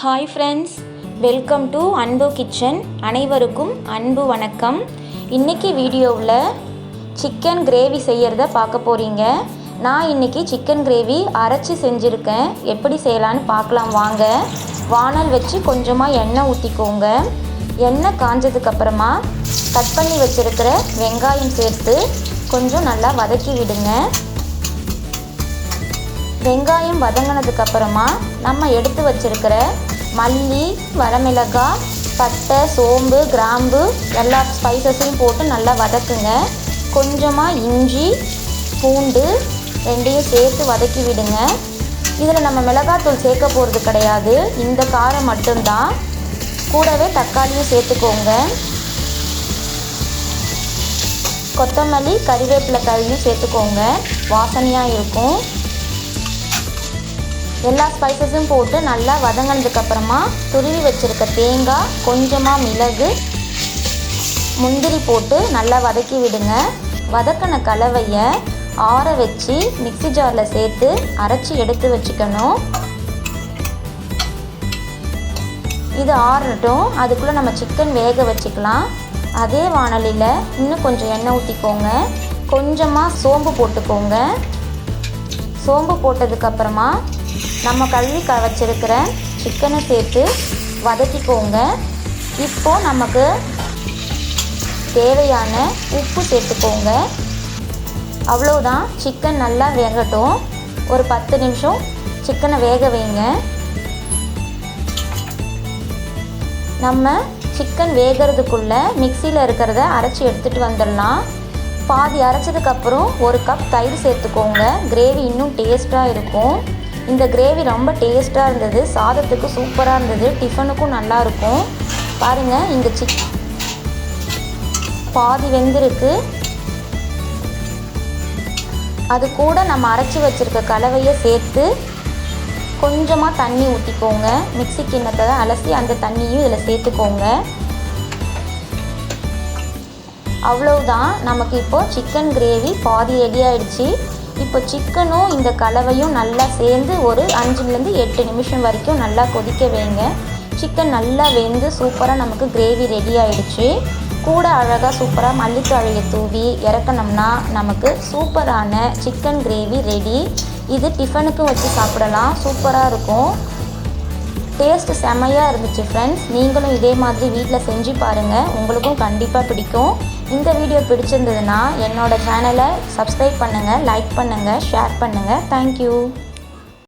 Hi friends welcome to Anbu kitchen அனைவருக்கும் அன்பு வணக்கம். இன்றைக்கி வீடியோவில் சிக்கன் கிரேவி செய்கிறத பார்க்க போகிறீங்க நான் இன்றைக்கி சிக்கன் கிரேவி அரைச்சி செஞ்சுருக்கேன். எப்படி செய்யலான்னு பார்க்கலாம் வாங்க. வானல் வச்சு கொஞ்சமாக எண்ணெய் ஊற்றிக்கோங்க எண்ணெய் காஞ்சதுக்கப்புறமா கட் பண்ணி வச்சுருக்கிற வெங்காயம் சேர்த்து கொஞ்சம் நல்லா வதக்கி விடுங்க. வெங்காயம் வதங்கினதுக்கு அப்புறமா நம்ம எடுத்து வச்சிருக்கிற மல்லி வரமிளகாய் பட்டை சோம்பு கிராம்பு எல்லா ஸ்பைசஸையும் போட்டு நல்லா வதக்குங்க. கொஞ்சமாக இஞ்சி பூண்டு ரெண்டையும் சேர்த்து வதக்கி விடுங்க. இதில் நம்ம மிளகாத்தூள் சேர்க்க போகிறது கிடையாது. இந்த காரம் மட்டும்தான். கூடவே தக்காளியும் சேர்த்துக்கோங்க. கொத்தமல்லி கறிவேப்பிலை தழையும் சேர்த்துக்கோங்க. வாசனையாக இருக்கும். எல்லா ஸ்பைசஸும் போட்டு நல்லா வதங்கினதுக்கப்புறமா துருவி வச்சுருக்க தேங்காய் கொஞ்சமாக மிளகு முந்திரி போட்டு நல்லா வதக்கி விடுங்க. வதக்கின கலவையை ஆற வச்சு மிக்சி ஜாரில் சேர்த்து அரைச்சி எடுத்து வச்சுக்கணும். இது ஆறட்டும். அதுக்குள்ளே நம்ம சிக்கன் வேக வச்சுக்கலாம். அதே வானலியில் இன்னும் கொஞ்சம் எண்ணெய் ஊற்றிக்கோங்க கொஞ்சமாக சோம்பு போட்டுக்கோங்க. சோம்பு போட்டதுக்கப்புறமா நம்ம கழுவி க வச்சுருக்கிற சிக்கனை சேர்த்து வதக்கிக்கோங்க. இப்போது நமக்கு தேவையான உப்பு சேர்த்துக்கோங்க. அவ்வளோதான் சிக்கன் நல்லா வேகட்டும். ஒரு பத்து நிமிஷம் சிக்கனை வேக வைங்க. நம்ம சிக்கன் வேகிறதுக்குள்ளே மிக்சியில் இருக்கிறத அரைச்சி எடுத்துகிட்டு வந்துடலாம். பாதி அரைச்சதுக்கப்புறம் ஒரு கப் தயிர் சேர்த்துக்கோங்க. கிரேவி இன்னும் டேஸ்ட்டாக இருக்கும். இந்த கிரேவி ரொம்ப டேஸ்ட்டாக இருந்தது. சாதத்துக்கு சூப்பராக இருந்தது. டிஃபனுக்கும் நல்லாயிருக்கும் பாருங்கள் இங்கே சிக் பாதி வெந்திருக்கு. அது கூட நம்ம அரைச்சி வச்சுருக்க கலவையை சேர்த்து கொஞ்சமாக தண்ணி ஊற்றிக்கோங்க மிக்சி கிண்ணத்தை அலசி அந்த தண்ணியும் இதில் சேர்த்துக்கோங்க. அவ்வளவுதான். நமக்கு இப்போது சிக்கன் கிரேவி பாதி ரெடி ஆயிடுச்சு. இப்போ சிக்கனும் இந்த கலவையும் நல்லா சேர்ந்து ஒரு அஞ்சுலேருந்து எட்டு நிமிஷம் வரைக்கும் நல்லா கொதிக்க வைங்க. சிக்கன் நல்லா வெந்து சூப்பராக நமக்கு கிரேவி ரெடி ஆயிடுச்சு. கூட அழகாக சூப்பராக மல்லித்தழையை தூவி இறக்கணும்னா நமக்கு சூப்பரான சிக்கன் கிரேவி ரெடி இது டிஃபனுக்கும் வச்சு சாப்பிடலாம். சூப்பராக இருக்கும். டேஸ்ட் செமையாக இருந்துச்சு ஃப்ரெண்ட்ஸ் நீங்களும் இதே மாதிரி வீட்டில் செஞ்சு பாருங்கள் உங்களுக்கும் கண்டிப்பாக பிடிக்கும். இந்த வீடியோ பிடிச்சிருந்ததுன்னா என்னோடய சேனலை சப்ஸ்கிரைப் பண்ணுங்கள் லைக் பண்ணுங்கள் ஷேர் பண்ணுங்கள் தேங்க்யூ